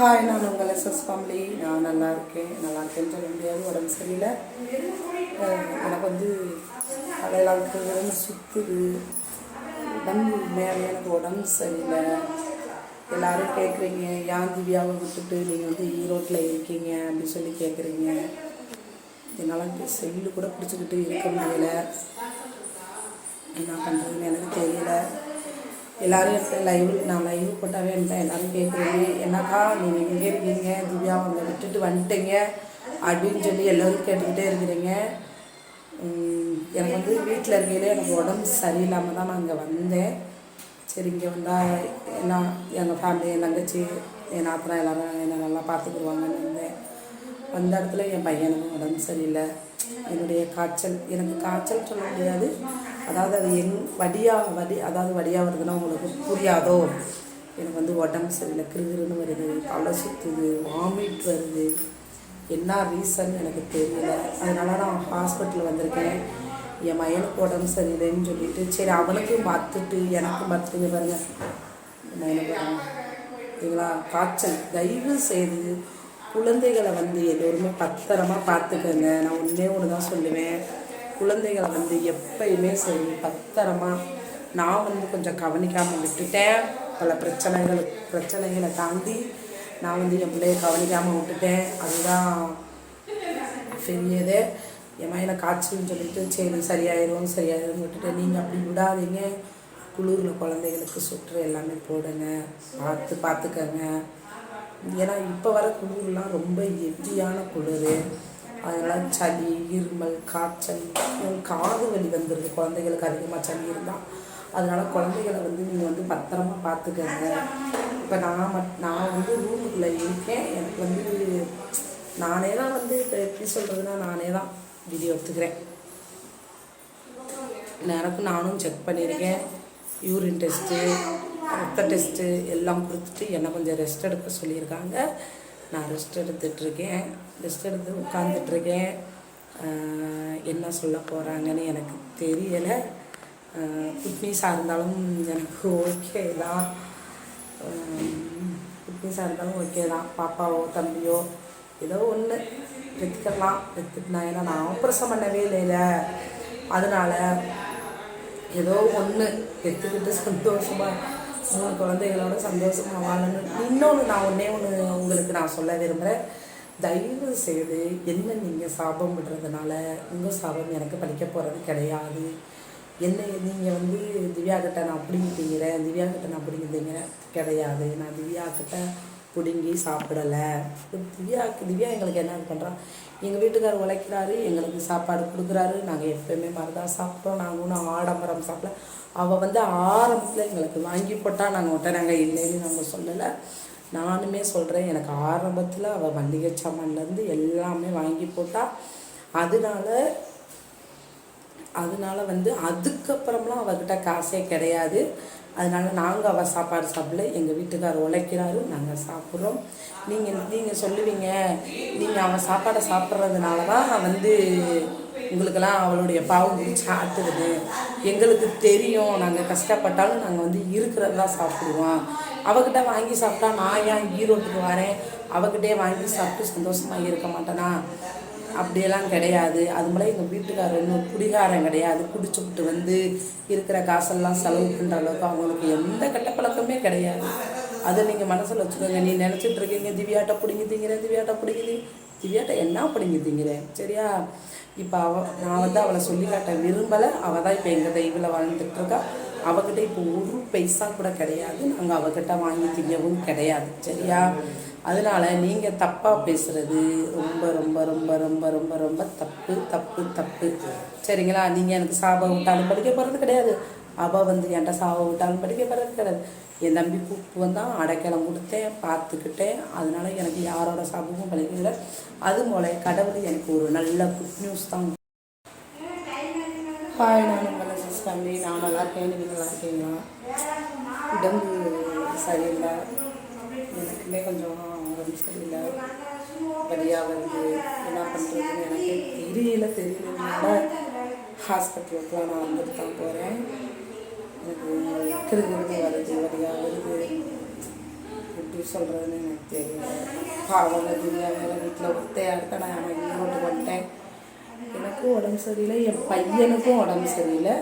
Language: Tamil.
ஹாய் நான் உங்கள் எஸ்எஸ் ஃபேமிலி நான் நல்லா இருக்கேன். நல்லா இருக்கேன்னு சொல்ல முடியாது உடம்பு சரியில்லை. எனக்கு வந்து அதையெல்லாம் உடம்பு சுற்றுது உடம்பு மேலே எனக்கு உடம்பு சரியில்லை. எல்லோரும் கேட்குறீங்க. ஏன் திவ்யாவை விட்டுட்டு நீங்கள் வந்து ஈரோட்டில் இருக்கீங்க அப்படின்னு சொல்லி கேட்குறீங்க. என்னால் செல்லு கூட பிடிச்சிக்கிட்டு இருக்க முடியலை. என்ன பண்ணுறதுன்னு எனக்கு தெரியல. எல்லாரும் இப்போ லைவ் நான் லைவ் போட்டாவே இருந்தேன் எல்லோரும் கேட்குறீங்க என்னக்கா நீங்கள் எங்கே இருக்கீங்க? திவ்யா அவங்களை விட்டுட்டு வந்துட்டீங்க அப்படின்னு சொல்லி எல்லோரும் கேட்டுக்கிட்டே இருக்கிறீங்க. எனக்கு வந்து வீட்டில் இருக்கையிலே எனக்கு உடம்பு சரியில்லாமல் தான் நான் இங்கே வந்தேன். சரி இங்கே வந்தால் எல்லாம் எங்கள் ஃபேமிலி என் தங்கச்சி என் நாத்தனா எல்லோரும் என்னை நல்லா பார்த்துக்குருவாங்கன்னு இருந்தேன். வந்த இடத்துல என் பையனுக்கு உடம்பு சரியில்லை. என்னுடைய காய்ச்சல். எனக்கு காய்ச்சல் சொல்ல முடியாது. அதாவது அது எங் வடியாக வடி அதாவது வடியாக வருதுன்னா உங்களுக்கு புரியாதோ? எனக்கு வந்து உடம்பு சரியில்லை. கிருகிருன்னு வருது தலை சுற்றுது வாமிட் வருது. என்ன ரீசன் எனக்கு தெரியல. அதனால நான் ஹாஸ்பிட்டல் வந்திருக்கேன். என் மயனுக்கு உடம்பு சரியில்லைன்னு சொல்லிட்டு சரி அவனுக்கும் பார்த்துட்டு எனக்கும் பார்த்துட்டு பாருங்க. மயனுக்கு என்ன சரிங்களா? காய்ச்சல். தயவு செய்து குழந்தைகளை வந்து எல்லோருமே பத்திரமா பார்த்துக்கங்க. நான் ஒன்றே ஒன்று தான் சொல்லுவேன். குழந்தைகளை வந்து எப்பயுமே சரி பத்திரமா. நான் வந்து கொஞ்சம் கவனிக்காமல் விட்டுட்டேன். பல பிரச்சனைகள் பிரச்சனைகளை தாண்டி நான் வந்து என் பிள்ளைய கவனிக்காமல் விட்டுட்டேன். அதுதான் பெரியது. என் மயில காய்ச்சல்னு சொல்லிட்டு சரி சரியாயிரும் சரியாயிரும் விட்டுட்டு நீங்கள் அப்படி விடாதீங்க. குளிரில் குழந்தைகளுக்கு சுற்று எல்லாமே போடுங்க. பார்த்து பார்த்துக்கங்க. ஏன்னா இப்போ வர குளிர்லாம் ரொம்ப ஹெவியான குளிர். அதனால் சளி இருமல் காய்ச்சல் காது வலி வந்துடுது குழந்தைகளுக்கு அதிகமாக சளி இருந்தால் அதனால் குழந்தைகளை வந்து நீங்கள் வந்து பத்திரமா பார்த்துக்கங்க. இப்போ நான் மட் நான் வந்து ரூமுக்குள்ளே இருக்கேன். எனக்கு வந்து நானே தான் வந்து இப்போ எப்படி சொல்கிறதுனா நானே தான் வீடியோ எடுத்துக்கிறேன். எனக்கு நானும் செக் பண்ணியிருக்கேன். யூரின் டெஸ்ட்டு ரத்த டெஸ்ட்டு எல்லாம் கொடுத்துட்டு என்னை கொஞ்சம் ரெஸ்ட் எடுக்க சொல்லியிருக்காங்க. நான் ரெஸ்ட் எடுத்துட்ருக்கேன் ரெஸ்ட் எடுத்து உட்காந்துட்ருக்கேன் என்ன சொல்ல போகிறாங்கன்னு எனக்கு தெரியலை. குட்னீஸாக இருந்தாலும் எனக்கு ஓகே தான். குட்னீஸாக இருந்தாலும் ஓகே தான். பாப்பாவோ தம்பியோ ஏதோ ஒன்று எடுத்துக்கலாம் பெற்றுக்கினா ஏன்னா நான் ஆப்ரேஷன் பண்ணவே இல்லைல அதனால் ஏதோ ஒன்று எடுத்துக்கிட்டு சந்தோஷமாக குழந்தைகளோட சந்தோஷமாக வாழணும் இன்னொன்று நான் ஒன்றே ஒன்று உங்களுக்கு நான் சொல்ல விரும்புகிறேன் தயவு செய்து என்ன நீங்கள் சாபம் விடுறதுனால உங்கள் சாபம் எனக்கு படிக்க போகிறது கிடையாது. என்ன நீங்கள் வந்து திவ்யா கிட்ட நான் பிடுங்கி திவ்யா கிட்ட நான் பிடுங்கி கிடையாது. நான் திவ்யா கிட்ட பிடுங்கி சாப்பிடலை. திவ்யா திவ்யா எங்களுக்கு என்ன பண்ணுறான் எங்கள் வீட்டுக்கார் உழைக்கிறாரு எங்களுக்கு சாப்பாடு கொடுக்குறாரு. நாங்கள் எப்போயுமே மருதா சாப்பிட்றோம் நாங்கள் ஒன்றும் ஆடம்பரம் சாப்பிடல. அவள் வந்து ஆரம்பத்தில் எங்களுக்கு வாங்கி போட்டால் நாங்கள் விட்ட நாங்கள் இல்லைன்னு நாங்கள் சொல்லலை. நானுமே சொல்கிறேன் எனக்கு ஆரம்பத்தில் அவள் மல்லிகை சாமான்லேருந்து எல்லாமே வாங்கி போட்டால் அதனால அதனால வந்து அதுக்கப்புறம்லாம் அவகிட்ட காசே கிடையாது. அதனால நாங்கள் அவள் சாப்பாடு சாப்பிடல. எங்கள் வீட்டுக்கார் உழைக்கிறாரு. நாங்கள் சாப்பிட்றோம். நீங்கள் நீங்கள் சொல்லுவீங்க. நீங்கள் அவன் சாப்பாடை சாப்பிட்றதுனால தான் வந்து உங்களுக்கெல்லாம் அவளுடைய பாவம் பிடிச்சி ஆட்டுறது எங்களுக்கு தெரியும். நாங்கள் கஷ்டப்பட்டாலும் நாங்கள் வந்து இருக்கிறது தான் சாப்பிடுவோம். அவகிட்ட வாங்கி சாப்பிட்டா நான் ஏன் ஈரோட்டுக்கு வரேன்? அவகிட்டே வாங்கி சாப்பிட்டு சந்தோஷமாக இருக்க மாட்டேனா? அப்படியெல்லாம் கிடையாது. அது போல் எங்கள் வீட்டுக்காரர் ஒன்றும் குடிகாரம் கிடையாது. குடிச்சுக்கிட்டு வந்து இருக்கிற காசெல்லாம் செலவு பண்ணுற அளவுக்கு அவங்களுக்கு எந்த கெட்ட பழக்கமே கிடையாது. அதை நீங்கள் மனசில் வச்சுக்கோங்க. நீ நினச்சிட்டு இருக்கீங்க திவ்யாட்ட பிடிங்கி திங்கிறேன் திவ்யாட்ட பிடிங்கி திவ்யாட்ட என்ன பிடிங்கி திங்கிறேன்? சரியா? இப்போ அவ நான் வந்து அவளை சொல்லி காட்ட விரும்பலை. அவள் தான் இப்போ எங்கள் தெய்வில் வாழ்ந்துட்டுருக்கா அவகிட்ட இப்போ ஒரு பைசா கூட கிடையாது. நாங்கள் அவகிட்ட வாங்கி திங்கவும் கிடையாது. சரியா? அதனால நீங்கள் தப்பாக பேசுகிறது ரொம்ப ரொம்ப ரொம்ப ரொம்ப ரொம்ப ரொம்ப தப்பு தப்பு தப்பு. சரிங்களா? நீங்கள் எனக்கு சாபம் விட்டாலும் படிக்க போகிறது கிடையாது. அவள் வந்து என்கிட்ட சாபம் விட்டாலும் படிக்க போகிறது கிடையாது. என் தம்பி கூப்பிட்டு வந்தால் அடைக்கலம் கொடுத்தேன் பார்த்துக்கிட்டேன். அதனால எனக்கு யாரோட சாபமும் பழிக்கல. அது போல கடவுள் எனக்கு ஒரு நல்ல குட் நியூஸ் தான். பாய் நான் உங்களை ஃபேமிலி நான் நல்லா இருக்கேன் நீங்கள் நல்லா இருக்கீங்களா? உடம்பு சரியில்லை. எனக்குமே கொஞ்சம் உடம்பு சரியில்லை. வழியாக வருது. என்ன பண்ணுறதுன்னு எனக்கு தெரியல தெரியலனால ஹாஸ்பிட்டலுக்குலாம் நான் வந்துட்டு தான் போகிறேன் எனக்கு கிருகிருன்னு வருது வழியாக வருது. எப்படி சொல்கிறதுன்னு எனக்கு தெரியல. பாவம் துணியா வேறு வீட்டில் ஒத்தையாக இருக்க நான் ஈரோட்டு வந்துட்டேன். எனக்கும் உடம்பு சரியில்லை என் பையனுக்கும் உடம்பு சரியில்லை.